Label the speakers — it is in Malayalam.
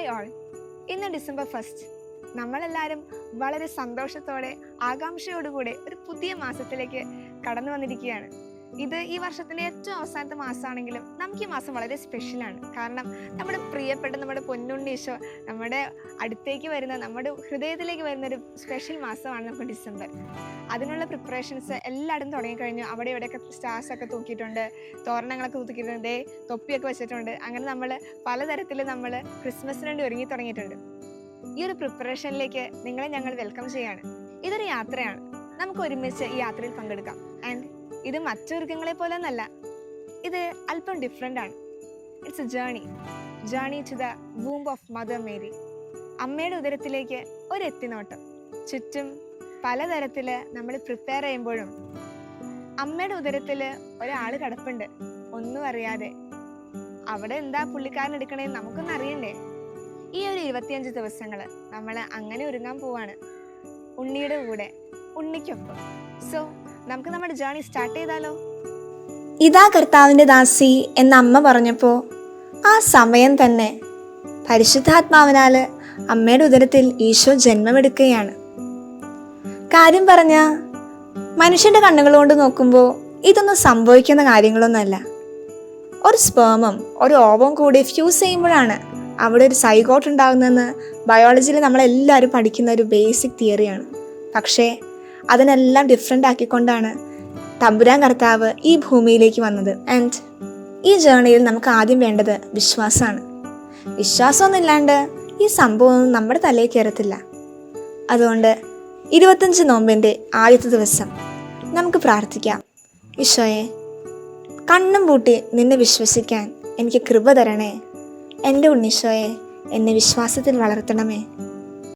Speaker 1: ഹായ് ഓൾ ഇന്ന് ഡിസംബർ ഫസ്റ്റ് നമ്മളെല്ലാവരും വളരെ സന്തോഷത്തോടെ ആകാംക്ഷയോടുകൂടെ ഒരു പുതിയ മാസത്തിലേക്ക് കടന്നു വന്നിരിക്കുകയാണ്. ഇത് ഈ വർഷത്തിലെ ഏറ്റവും അവസാനത്തെ മാസമാണെങ്കിലും നമുക്ക് ഈ മാസം വളരെ സ്പെഷ്യലാണ് കാരണം നമ്മുടെ പ്രിയപ്പെട്ട നമ്മുടെ പൊന്നുണ്ണീശോ നമ്മുടെ അടുത്തേക്ക് വരുന്ന നമ്മുടെ ഹൃദയത്തിലേക്ക് വരുന്ന ഒരു സ്പെഷ്യൽ മാസമാണ് നമുക്ക് ഡിസംബർ. അതിനുള്ള പ്രിപ്പറേഷൻസ് എല്ലായിടത്തും തുടങ്ങിക്കഴിഞ്ഞു. അവിടെ ഇവിടെയൊക്കെ സ്റ്റാർസ് ഒക്കെ തൂക്കിയിട്ടുണ്ട് തോരണങ്ങളൊക്കെ തൂക്കിയിട്ടുണ്ട് ദേ തൊപ്പിയൊക്കെ വെച്ചിട്ടുണ്ട്. അങ്ങനെ നമ്മൾ പലതരത്തിൽ നമ്മൾ ക്രിസ്മസിന് വേണ്ടി ഒരുങ്ങി തുടങ്ങിയിട്ടുണ്ട്. ഈ ഒരു പ്രിപ്പറേഷനിലേക്ക് നിങ്ങളെ ഞങ്ങൾ വെൽക്കം ചെയ്യാണ് ഇതൊരു യാത്രയാണ്. നമുക്ക് ഒരുമിച്ച് ഈ യാത്രയിൽ പങ്കെടുക്കാം. ആൻഡ് ഇത് മറ്റു മൃഗങ്ങളെ പോലെ ഒന്നല്ല ഇത് അല്പം ഡിഫറെന്റ് ആണ്. It's a journey journey to the womb of mother Mary അമ്മയുടെ ഉദരത്തിലേക്ക് ഒരു എത്തിനോട്ടം. ചുറ്റും പലതരത്തിൽ നമ്മൾ പ്രിപ്പയർ ചെയ്യുമ്പോഴും അമ്മയുടെ ഉദരത്തിൽ ഒരാൾ കിടപ്പുണ്ട്. ഒന്നും അറിയാതെ. അവിടെ എന്താ പുള്ളിക്കാരൻ എടുക്കണേന്ന് നമുക്കൊന്നും അറിയണ്ടേ. ഈ ഒരു ഇരുപത്തിയഞ്ച് ദിവസങ്ങൾ നമ്മൾ അങ്ങനെ ഒരുങ്ങാൻ പോവാണ്. ഉണ്ണിയുടെ കൂടെ. ഉണ്ണിക്കൊപ്പം. സോ നമുക്ക് നമ്മുടെ ജേണി സ്റ്റാർട്ട് ചെയ്താലോ?
Speaker 2: ഇതാ കർത്താവിന്റെ ദാസി എന്ന അമ്മ പറഞ്ഞപ്പോൾ ആ സമയം തന്നെ പരിശുദ്ധാത്മാവിനാൽ അമ്മയുടെ ഉദരത്തിൽ ഈശോ ജന്മമെടുക്കുകയാണ്. കാര്യം പറഞ്ഞ മനുഷ്യന്റെ കണ്ണുകൾ കൊണ്ട് നോക്കുമ്പോൾ ഇതൊന്നും സംഭവിക്കുന്ന കാര്യങ്ങളൊന്നുമല്ല. ഒരു സ്പേമും ഒരു ഓവം കൂടി ഫ്യൂസ് ചെയ്യുമ്പോഴാണ് അവിടെ ഒരു സൈഗോട്ട് ഉണ്ടാകുന്നതെന്ന് ബയോളജിയിൽ നമ്മളെല്ലാവരും പഠിക്കുന്ന ഒരു ബേസിക് തിയറിയാണ് പക്ഷേ അതിനെല്ലാം ഡിഫറെന്റ് ആക്കിക്കൊണ്ടാണ് തമ്പുരാൻ കർത്താവ് ഈ ഭൂമിയിലേക്ക് വന്നത്. ആൻഡ് ഈ ജേണിയിൽ നമുക്ക് ആദ്യം വേണ്ടത് വിശ്വാസമാണ്. വിശ്വാസമൊന്നുമില്ലാണ്ട് ഈ സംഭവം നമ്മുടെ തലയിൽ കയറത്തില്ല. അതുകൊണ്ട് ഇരുപത്തഞ്ച് നോമ്പിന്റെ ആദ്യത്തെ ദിവസം നമുക്ക് പ്രാർത്ഥിക്കാം. ഈശോയെ കണ്ണും പൂട്ടി നിന്നെ വിശ്വസിക്കാൻ എനിക്ക് കൃപ തരണേ എന്റെ ഉണ്ണീശോയെ എന്നെ വിശ്വാസത്തിൽ വളർത്തണമേ.